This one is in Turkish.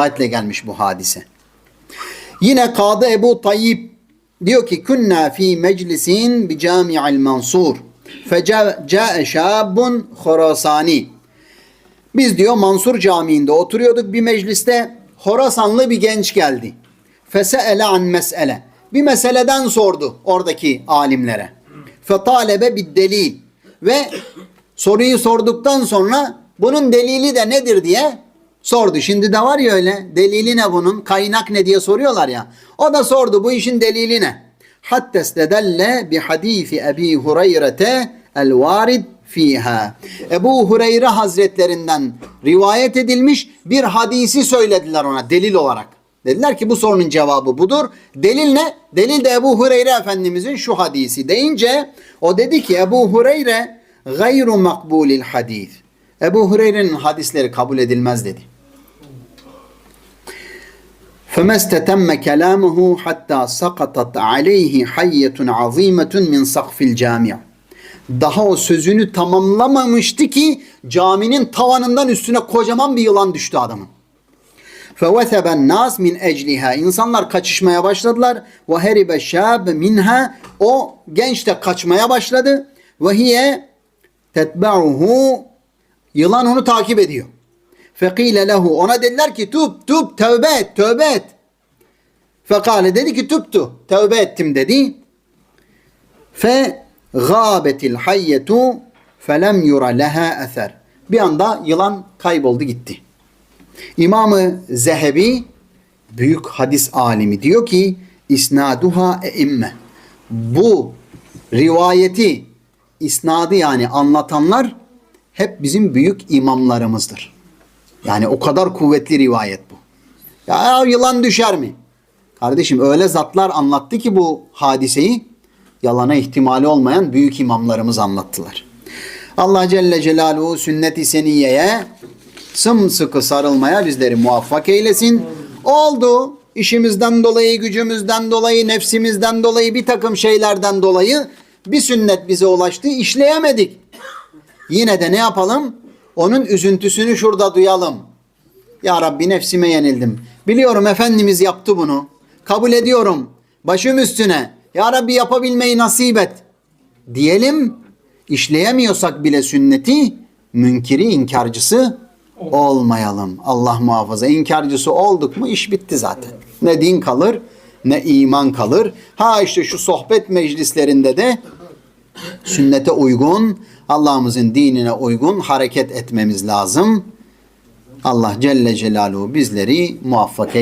rivayetle gelmiş bu hadise. Yine Kadı Ebu Tayyip diyor ki kunna fi meclisin bi cami'il Mansur feca'a şabun Khorasani biz diyor Mansur Camii'nde oturuyorduk bir mecliste Horasanlı bir genç geldi. Feseele an mesele. Bir meseleden sordu oradaki alimlere. Fetalebe bir delil. Ve soruyu sorduktan sonra bunun delili de nedir diye sordu. Şimdi de var ya öyle delili ne bunun kaynak ne diye soruyorlar ya. O da sordu bu işin delili ne? Hatta stedelle bi hadisi Ebi Hureyre'te el varid fiha. Ebu Hureyre Hazretlerinden rivayet edilmiş bir hadisi söylediler ona delil olarak. Dediler ki bu sorunun cevabı budur. Delil ne? Delil de Ebu Hureyre Efendimizin şu hadisi deyince o dedi ki Ebu Hureyre gayru makbulil hadis. Ebu Hureyre'nin hadisleri kabul edilmez dedi. فما استتم كلامه حتى سقطت عليه حية عظيمة من سقف الجامع. Daha o sözünü tamamlamamıştı ki caminin tavanından üstüne kocaman bir yılan düştü adamın. فَوَثَبَ النَّاسِ min ecliha. İnsanlar kaçışmaya başladılar. وَهَرِبَ الشَّابِ minha. O genç de kaçmaya başladı. وَهِيَ تَتْبَعُهُ Yılan onu takip ediyor. Fekile lehu ona dediler ki tub tub tövbe et tövbe et. Fekale dedi ki tubtu tövbe ettim dedi. Fe gâbetil hayyetu felem yura leha eser. Bir anda yılan kayboldu gitti. İmamı Zehebi büyük hadis alimi diyor ki isnaduha eimme. Bu rivayeti isnadı yani anlatanlar hep bizim büyük imamlarımızdır. Yani o kadar kuvvetli rivayet bu. Ya yılan düşer mi? Kardeşim öyle zatlar anlattı ki bu hadiseyi yalana ihtimali olmayan büyük imamlarımız anlattılar. Allah Celle Celaluhu sünnet-i seniyeye sımsıkı sarılmaya bizleri muvaffak eylesin. Oldu. işimizden dolayı, gücümüzden dolayı, nefsimizden dolayı, bir takım şeylerden dolayı bir sünnet bize ulaştı. işleyemedik. Yine de ne yapalım? Onun üzüntüsünü şurada duyalım. Ya Rabbi nefsime yenildim. Biliyorum Efendimiz yaptı bunu. Kabul ediyorum. Başım üstüne. Ya Rabbi yapabilmeyi nasip et. Diyelim işleyemiyorsak bile sünneti münkiri inkarcısı olmayalım. Allah muhafaza. İnkarcısı olduk mu iş bitti zaten. Ne din kalır ne iman kalır. Ha işte şu sohbet meclislerinde de sünnete uygun, Allah'ımızın dinine uygun hareket etmemiz lazım. Allah Celle Celaluhu bizleri muvaffak eylesin.